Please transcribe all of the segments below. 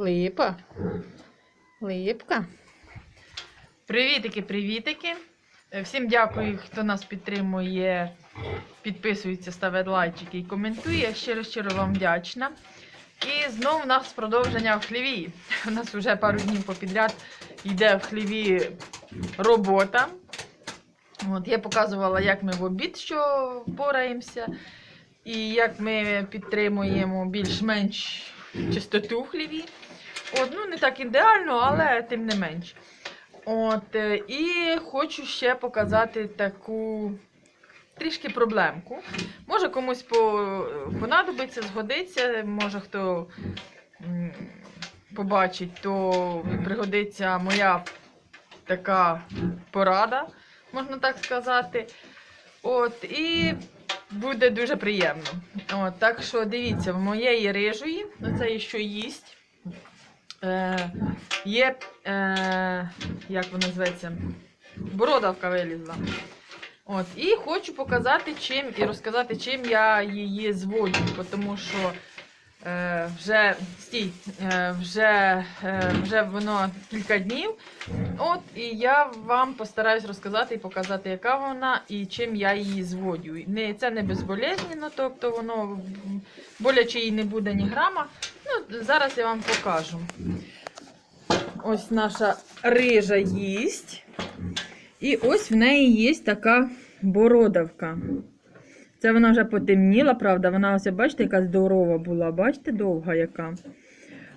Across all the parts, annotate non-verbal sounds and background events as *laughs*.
Липа. Липка. Привітики, привітики. Е, Всім дякую, хто нас підтримує, підписується, ставить лайчики і коментує. Щиро щиро вам вдячна. І знову в нас продовження в хліві. *laughs* У нас вже пару днів попідряд йде в хліві робота. От, я показувала, як ми в обід що пораємося, і як ми підтримуємо більш-менш чистоту в хліві. От, ну, не так ідеально, але тим не менш. От, е, і хочу ще показати таку трішки проблемку. Може комусь по, понадобиться, згодиться, може хто побачить, то пригодиться моя така порада, можна так сказати. От, і буде дуже приємно. От, так що дивіться, в моєї рижої, оце що їсть. Е, є, е, як вона зветься, бородавка вилізла. От, і хочу показати, чим і розказати, чим я її зводжу, тому що е, вже стій, е, вже, е, вже воно кілька днів. От, і я вам постараюсь розказати і показати, яка вона і чим я її зводю. Не, це не безболезненно, тобто воно боляче їй не буде ні грама. Ну, зараз я вам покажу. Ось наша рижа їсть. І ось в неї є така бородавка. Це вона вже потемніла, правда. Вона ось, бачите, яка здорова була. Бачите, довга яка.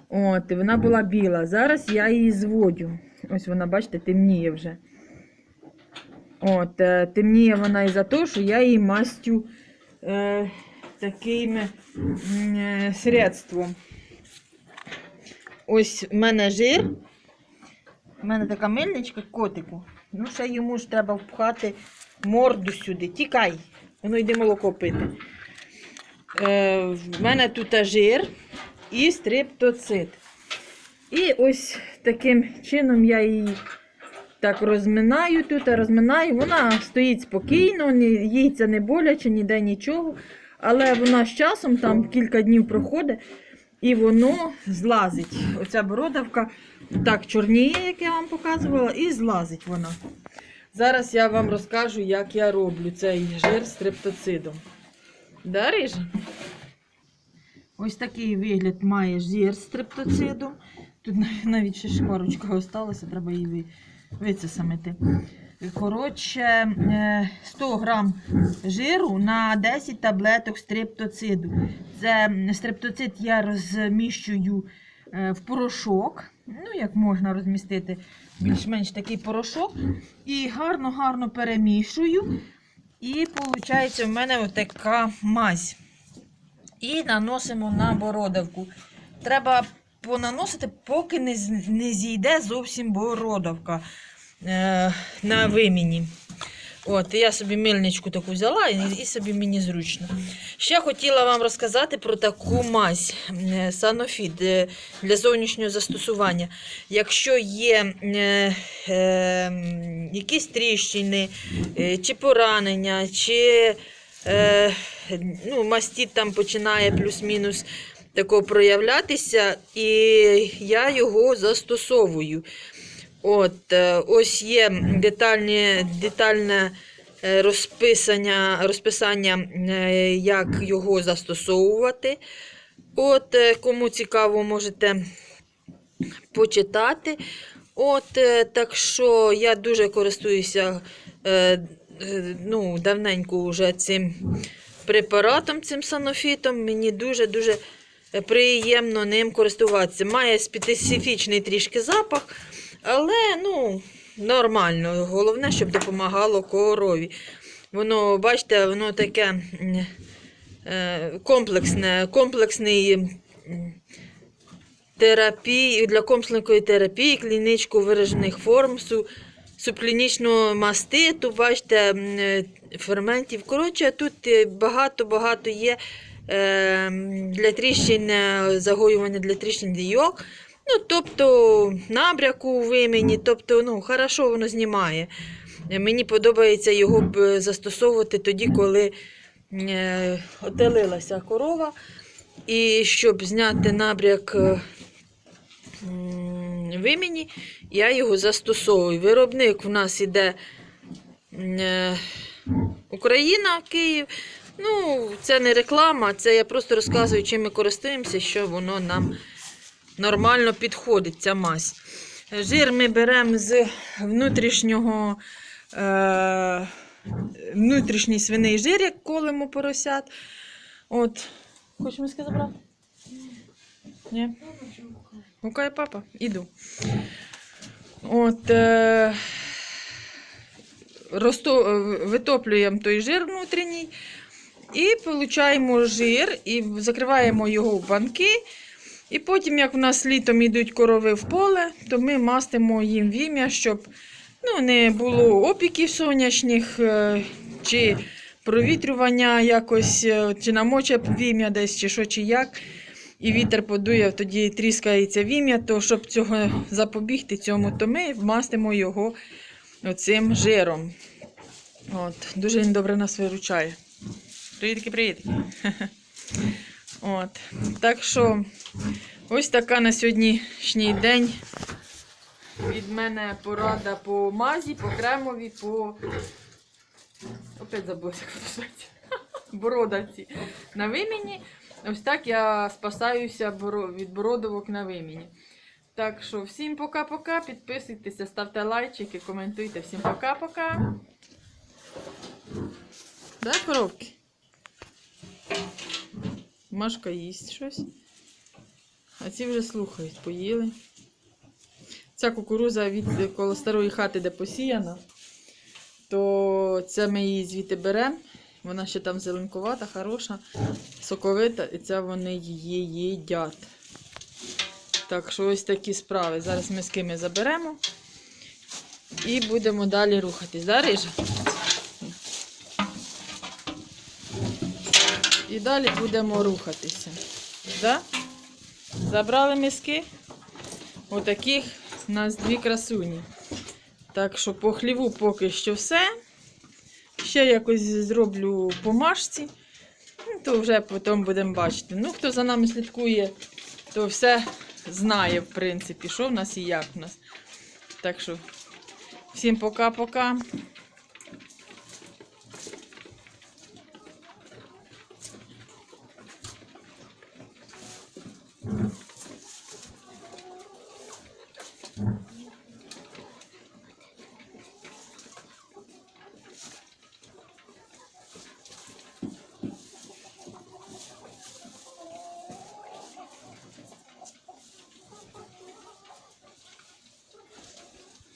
От, і вона була біла. Зараз я її зводю. Ось вона, бачите, темніє вже. От, е, темніє вона із-за того, що я її мастю е, таким е, средством. Ось в мене жир. У мене така мильничка котику. Ну, ще йому ж треба впхати морду сюди. Тікай. Воно йде молоко пити. Е, в мене тут жир і стриптоцит. І ось таким чином я її так розминаю тут, розминаю. Вона стоїть спокійно, їй це не боляче, ніде нічого. Але вона з часом, там кілька днів проходить, і воно злазить. Оця бородавка так чорніє, як я вам показувала, і злазить вона. Зараз я вам розкажу, як я роблю цей жир з триптоцидом. Да, Рижа? Ось такий вигляд має жир з триптоцидом. Тут навіть ще шкварочка осталася, треба її ви- висосамити. Коротше, е, 100 грам жиру на 10 таблеток стриптоциду. Це стриптоцид я розміщую е, в порошок. Ну, як можна розмістити більш-менш такий порошок. І гарно-гарно перемішую. І виходить, в мене отака мазь. І наносимо на бородавку. Треба понаносити, поки не, зійде зовсім бородавка е, на виміні. От, я собі мильничку таку взяла і, і собі мені зручно. Ще хотіла вам розказати про таку мазь е, Санофід е, для зовнішнього застосування. Якщо є е, е, якісь тріщини, е, чи поранення, чи е, ну, мастіт там починає плюс-мінус тако проявлятися, і я його застосовую. От, е, ось є детальне е, розписання, розписання, е, як його застосовувати. От, е, кому цікаво, можете почитати. От, так що я дуже користуюся ну, давненько вже цим препаратом, цим санофітом. Мені дуже-дуже приємно ним користуватися. Має специфічний трішки запах, але ну, нормально. Головне, щоб допомагало корові. Воно, бачите, воно таке е, комплексне, комплексний. терапії, для комплексної терапії, клінічку виражених форм, су, субклінічного маститу, бачите, е, ферментів. Коротше, тут багато-багато є е, для тріщин, загоювання для тріщин дійок. Ну, тобто набряку у вимені, тобто, ну, хорошо воно знімає. Е, Мені подобається його б, е, застосовувати тоді, коли е, отелилася корова. І щоб зняти набряк е, м, вимені, я його застосовую. Виробник в нас іде е, Україна, Київ. Ну, це не реклама, це я просто розказую, чим ми користуємося, що воно нам нормально підходить, ця мазь. Жир ми беремо з внутрішнього. Е- внутрішній свиний жир, як колемо поросят. От. Хочеш миски забрати? Ні. Гукає папа, іду. От. Е- розто- е, витоплюємо той жир внутрішній. І получаємо жир і закриваємо його в банки. І потім, як в нас літом йдуть корови в поле, то ми мастимо їм вім'я, щоб ну, не було опіків сонячних, е, чи провітрювання якось, е, чи намоче вім'я десь, чи що, чи як. І вітер подує, тоді тріскається вім'я, то щоб цього запобігти цьому, то ми вмастимо його оцим жиром. От, дуже він добре нас виручає. Привітки, привітки. *laughs* От. Так що ось така на сьогоднішній день від мене порада по мазі, по кремові, по. Опять забулася, як називається. *laughs* Бородавці на виміні. Ось так я спасаюся від бородовок на виміні. Так що всім пока-пока. Підписуйтеся, ставте лайчики, коментуйте. Всім пока-пока. Да, коровки? Машка їсть щось. А ці вже слухають, поїли. Ця кукуруза від коло старої хати, де посіяна, то це ми її звідти беремо. Вона ще там зеленкувата, хороша, соковита, і це вони її їдять. Так що ось такі справи. Зараз ми з кими заберемо і будемо далі рухатись. Рижа? І далі будемо рухатися. Да? Забрали миски. Отаких у нас дві красуні. Так що по хліву поки що все. Ще якось зроблю по машці. Ну, то вже потім будемо бачити. Ну, хто за нами слідкує, то все знає, в принципі, що в нас і як в нас. Так що, всім пока-пока.